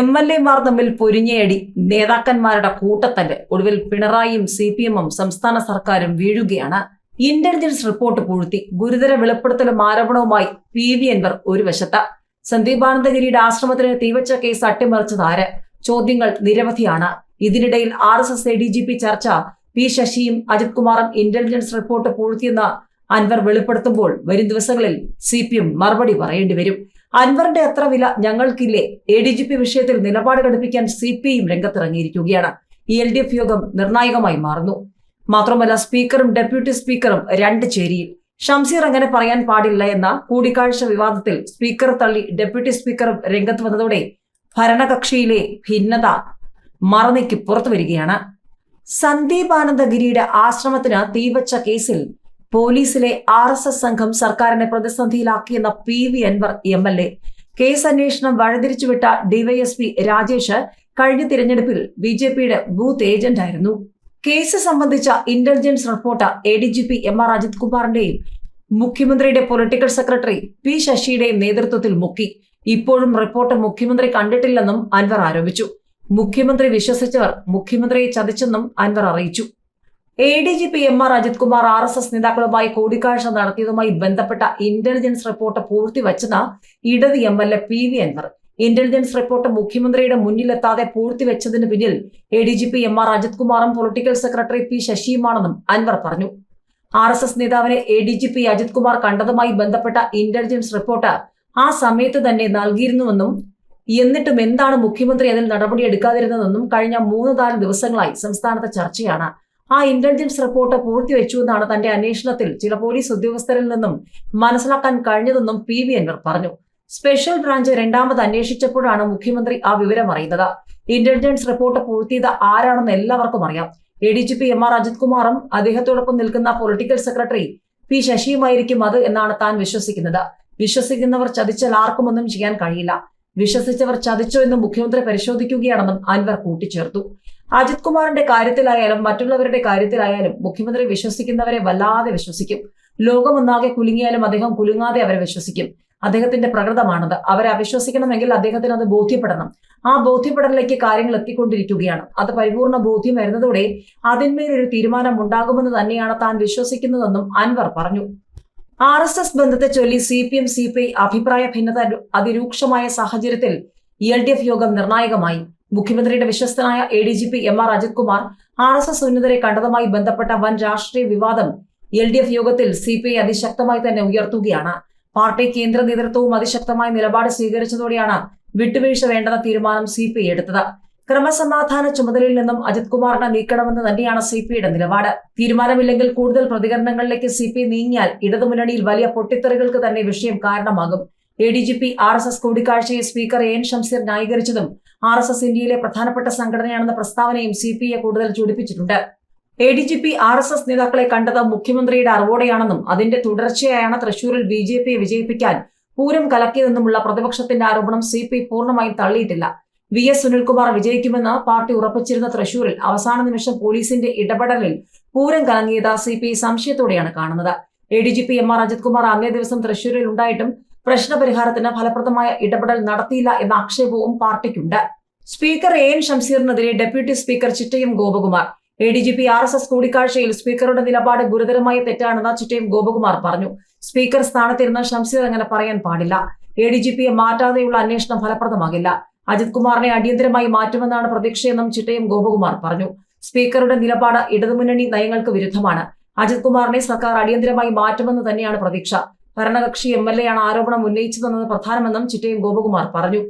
M L എമാർ തമ്മിൽ പൊരിഞ്ഞയടി. നേതാക്കന്മാരുടെ കൂട്ടത്തല്ല്. ഒടുവിൽ പിണറായിയും സി പി എമ്മും സംസ്ഥാന സർക്കാരും വീഴുകയാണ്. ഇന്റലിജൻസ് റിപ്പോർട്ട് പൂഴ്ത്തി. ഗുരുതര വെളിപ്പെടുത്തലും ആരോപണവുമായി പി വി എൻവർ ഒരു വശത്ത്. സന്ദീപാനന്ദഗിരിയുടെ ആശ്രമത്തിന് തീവച്ച കേസ് അട്ടിമറിച്ചത് ആര്? ചോദ്യങ്ങൾ നിരവധിയാണ്. ഇതിനിടയിൽ R S S A D G P ചർച്ച പി ശശിയും അജിത് കുമാറും ഇന്റലിജൻസ് റിപ്പോർട്ട് പൂഴ്ത്തിയെന്ന് അൻവർ വെളിപ്പെടുത്തുമ്പോൾ വരും ദിവസങ്ങളിൽ സി പി എം മറുപടി പറയേണ്ടി വരും. അൻവറിന്റെ അത്ര വില ഞങ്ങൾക്കില്ലേ? എ ഡി ജി പി വിഷയത്തിൽ നിലപാട് ഘടിപ്പിക്കാൻ സി പി ഐയും രംഗത്തിറങ്ങിയിരിക്കുകയാണ്. എൽ ഡി എഫ് യോഗം നിർണായകമായി മാറുന്നു. മാത്രമല്ല സ്പീക്കറും ഡെപ്യൂട്ടി സ്പീക്കറും രണ്ട് ചേരിയിൽ. ഷംസീർ അങ്ങനെ പറയാൻ പാടില്ല എന്ന കൂടിക്കാഴ്ച വിവാദത്തിൽ സ്പീക്കർ തള്ളി ഡെപ്യൂട്ടി സ്പീക്കറും രംഗത്ത് വന്നതോടെ ഭരണകക്ഷിയിലെ ഭിന്നത മറനീക്കി പുറത്തു വരികയാണ്. സന്ദീപ് ആനന്ദഗിരിയുടെ ആശ്രമത്തിന് തീവച്ച കേസിൽ പോലീസിലെ ആർ എസ് എസ് സംഘം സർക്കാരിനെ പ്രതിസന്ധിയിലാക്കിയെന്ന P V Anvar M L A. Case അന്വേഷണം വഴിതിരിച്ചുവിട്ട ഡിവൈഎസ്പി രാജേഷ് കഴിഞ്ഞ തിരഞ്ഞെടുപ്പിൽ ബി ജെ പിയുടെ ബൂത്ത് ഏജന്റായിരുന്നു കേസ് സംബന്ധിച്ച intelligence report A D G P M R Ajith കുമാറിന്റെയും മുഖ്യമന്ത്രിയുടെ പൊളിറ്റിക്കൽ സെക്രട്ടറി പി ശശിയുടെയും നേതൃത്വത്തിൽ മുക്കി. ഇപ്പോഴും റിപ്പോർട്ട് മുഖ്യമന്ത്രി കണ്ടിട്ടില്ലെന്നും അൻവർ ആരോപിച്ചു. മുഖ്യമന്ത്രി വിശ്വസിച്ചവർ മുഖ്യമന്ത്രിയെ ചതിച്ചെന്നും അൻവർ അറിയിച്ചു. A D G P M R Ajith Kumar R S S നേതാക്കളുമായി കൂടിക്കാഴ്ച നടത്തിയതുമായി ബന്ധപ്പെട്ട ഇന്റലിജൻസ് റിപ്പോർട്ട് പൂഴ്ത്തിവച്ചെന്ന ഇടത് M L A P V Anvar. Intelligence report മുഖ്യമന്ത്രിയുടെ മുന്നിലെത്താതെ പൂർത്തിവെച്ചതിന് പിന്നിൽ A D G P M R Ajith കുമാറും പൊളിറ്റിക്കൽ സെക്രട്ടറി പി ശശിയുമാണെന്നും അൻവർ പറഞ്ഞു. ആർ എസ് എസ് നേതാവിനെ A D G P Ajith Kumar കണ്ടതുമായി ബന്ധപ്പെട്ട ഇന്റലിജൻസ് റിപ്പോർട്ട് ആ സമയത്ത് തന്നെ നൽകിയിരുന്നുവെന്നും എന്നിട്ടും എന്താണ് മുഖ്യമന്ത്രി അതിൽ നടപടിയെടുക്കാതിരുന്നതെന്നും കഴിഞ്ഞ മൂന്ന് നാല് ദിവസങ്ങളായി സംസ്ഥാനത്തെ ചർച്ചയാണ്. ആ ഇന്റലിജൻസ് റിപ്പോർട്ട് പൂഴ്ത്തിവെച്ചുവെന്നാണ് തന്റെ അന്വേഷണത്തിൽ ചില പോലീസ് ഉദ്യോഗസ്ഥരിൽ നിന്നും മനസ്സിലാക്കാൻ കഴിഞ്ഞതെന്നും പി വി അൻവർ പറഞ്ഞു. സ്പെഷ്യൽ ബ്രാഞ്ച് രണ്ടാമത് അന്വേഷിച്ചപ്പോഴാണ് മുഖ്യമന്ത്രി ആ വിവരം അറിയുന്നത്. ഇന്റലിജൻസ് റിപ്പോർട്ട് പൂർത്തിയത് ആരാണെന്ന് എല്ലാവർക്കും അറിയാം. A D G P M R Ajith കുമാറും അദ്ദേഹത്തോടൊപ്പം നിൽക്കുന്ന പൊളിറ്റിക്കൽ സെക്രട്ടറി പി ശശിയുമായിരിക്കും അത് എന്നാണ് താൻ വിശ്വസിക്കുന്നത്. വിശ്വസിക്കുന്നവർ ചതിച്ചാൽ ആർക്കും ഒന്നും ചെയ്യാൻ കഴിയില്ല. വിശ്വസിച്ചവർ ചതിച്ചോ എന്ന് മുഖ്യമന്ത്രി പരിശോധിക്കുകയാണെന്നും അൻവർ കൂട്ടിച്ചേർത്തു. അജിത് കുമാറിന്റെ കാര്യത്തിലായാലും മറ്റുള്ളവരുടെ കാര്യത്തിലായാലും മുഖ്യമന്ത്രി വിശ്വസിക്കുന്നവരെ വല്ലാതെ വിശ്വസിക്കും. ലോകമൊന്നാകെ കുലുങ്ങിയാലും അദ്ദേഹം കുലുങ്ങാതെ അവരെ വിശ്വസിക്കും. അദ്ദേഹത്തിന്റെ പ്രകൃതമാണത്. അവരെ അവിശ്വസിക്കണമെങ്കിൽ അദ്ദേഹത്തിന് അത് ബോധ്യപ്പെടണം. ആ ബോധ്യപ്പെടലിലേക്ക് കാര്യങ്ങൾ എത്തിക്കൊണ്ടിരിക്കുകയാണ്. അത് പരിപൂർണ ബോധ്യം വരുന്നതോടെ അതിന്മേലൊരു തീരുമാനം ഉണ്ടാകുമെന്ന് തന്നെയാണ് താൻ വിശ്വസിക്കുന്നതെന്നും അൻവർ പറഞ്ഞു. ആർ എസ് എസ് ബന്ധത്തെ ചൊല്ലി C P M C P I അഭിപ്രായ ഭിന്നത അതിരൂക്ഷമായ സാഹചര്യത്തിൽ എൽ ഡി എഫ് യോഗം നിർണായകമായി. മുഖ്യമന്ത്രിയുടെ വിശ്വസ്തനായ A D G P M R Ajith Kumar R S S ഉന്നതരെ കണ്ടതുമായി ബന്ധപ്പെട്ട വൻ രാഷ്ട്രീയ വിവാദം എൽ ഡി എഫ് യോഗത്തിൽ സി പി ഐ അതിശക്തമായി തന്നെ ഉയർത്തുകയാണ്. പാർട്ടി കേന്ദ്ര നേതൃത്വവും അതിശക്തമായ നിലപാട് സ്വീകരിച്ചതോടെയാണ് വിട്ടുവീഴ്ച വേണ്ടെന്ന തീരുമാനം സി പി ഐ എടുത്തത്. ക്രമസമാധാന ചുമതലയിൽ നിന്നും അജിത് കുമാറിനെ നീക്കണമെന്ന് തന്നെയാണ് സി പി ഐയുടെ നിലപാട്. തീരുമാനമില്ലെങ്കിൽ കൂടുതൽ പ്രതികരണങ്ങളിലേക്ക് സി പി നീങ്ങിയാൽ ഇടതുമുന്നണിയിൽ വലിയ പൊട്ടിത്തെറികൾക്ക് തന്നെ വിഷയം കാരണമാകും. A D G P R S S കൂടിക്കാഴ്ചയെ speaker N Shamseer ന്യായീകരിച്ചതും ആർ എസ് എസ് ഇന്ത്യയിലെ പ്രധാനപ്പെട്ട സംഘടനയാണെന്ന പ്രസ്താവനയും സി പി ഐ കൂടുതൽ ചൂടിപ്പിച്ചിട്ടുണ്ട്. A D G P R S S നേതാക്കളെ കണ്ടത് മുഖ്യമന്ത്രിയുടെ അറിവോടെയാണെന്നും അതിന്റെ തുടർച്ചയായാണ് തൃശൂരിൽ ബി ജെ പിയെ വിജയിപ്പിക്കാൻ പൂരം കലക്കിയതെന്നുമുള്ള പ്രതിപക്ഷത്തിന്റെ ആരോപണം സി പി പൂർണമായും തള്ളിയിട്ടില്ല. വി എസ് സുനിൽകുമാർ വിജയിക്കുമെന്ന് പാർട്ടി ഉറപ്പിച്ചിരുന്ന തൃശൂരിൽ അവസാന നിമിഷം പോലീസിന്റെ ഇടപെടലിൽ പൂരം കലങ്ങിയത് സി പി ഐ സംശയത്തോടെയാണ് കാണുന്നത്. A D G P M R Ajith Kumar അന്നേ ദിവസം തൃശൂരിൽ ഉണ്ടായിട്ടും പ്രശ്നപരിഹാരത്തിന് ഫലപ്രദമായ ഇടപെടൽ നടത്തിയില്ല എന്ന ആക്ഷേപവും പാർട്ടിക്കുണ്ട്. സ്പീക്കർ എ എൻ ഷംസീറിനെതിരെ deputy speaker Chittayam Gopakumar. A D G P R S S കൂടിക്കാഴ്ചയിൽ സ്പീക്കറുടെ നിലപാട് ഗുരുതരമായ തെറ്റാണെന്ന് ചിറ്റയും ഗോപകുമാർ പറഞ്ഞു. സ്പീക്കർ സ്ഥാനത്തിരുന്ന ഷംസീർ അങ്ങനെ പറയാൻ പാടില്ല. എ ഡി ജി പിയെ മാറ്റാതെയുള്ള അന്വേഷണം ഫലപ്രദമാകില്ല. അജിത് കുമാറിനെ അടിയന്തരമായി മാറ്റുമെന്നാണ് പ്രതീക്ഷയെന്നും ചിട്ടയും ഗോപകുമാർ പറഞ്ഞു. സ്പീക്കറുടെ നിലപാട് ഇടതുമുന്നണി നയങ്ങൾക്ക് വിരുദ്ധമാണ്. അജിത് കുമാറിനെ സർക്കാർ അടിയന്തരമായി മാറ്റുമെന്ന് തന്നെയാണ് പ്രതീക്ഷ. ഭരണകക്ഷി എം എൽ എ ആണ് ആരോപണം ഉന്നയിച്ചതെന്നത് പ്രധാനമെന്നും ചിറ്റയും ഗോപകുമാർ പറഞ്ഞു.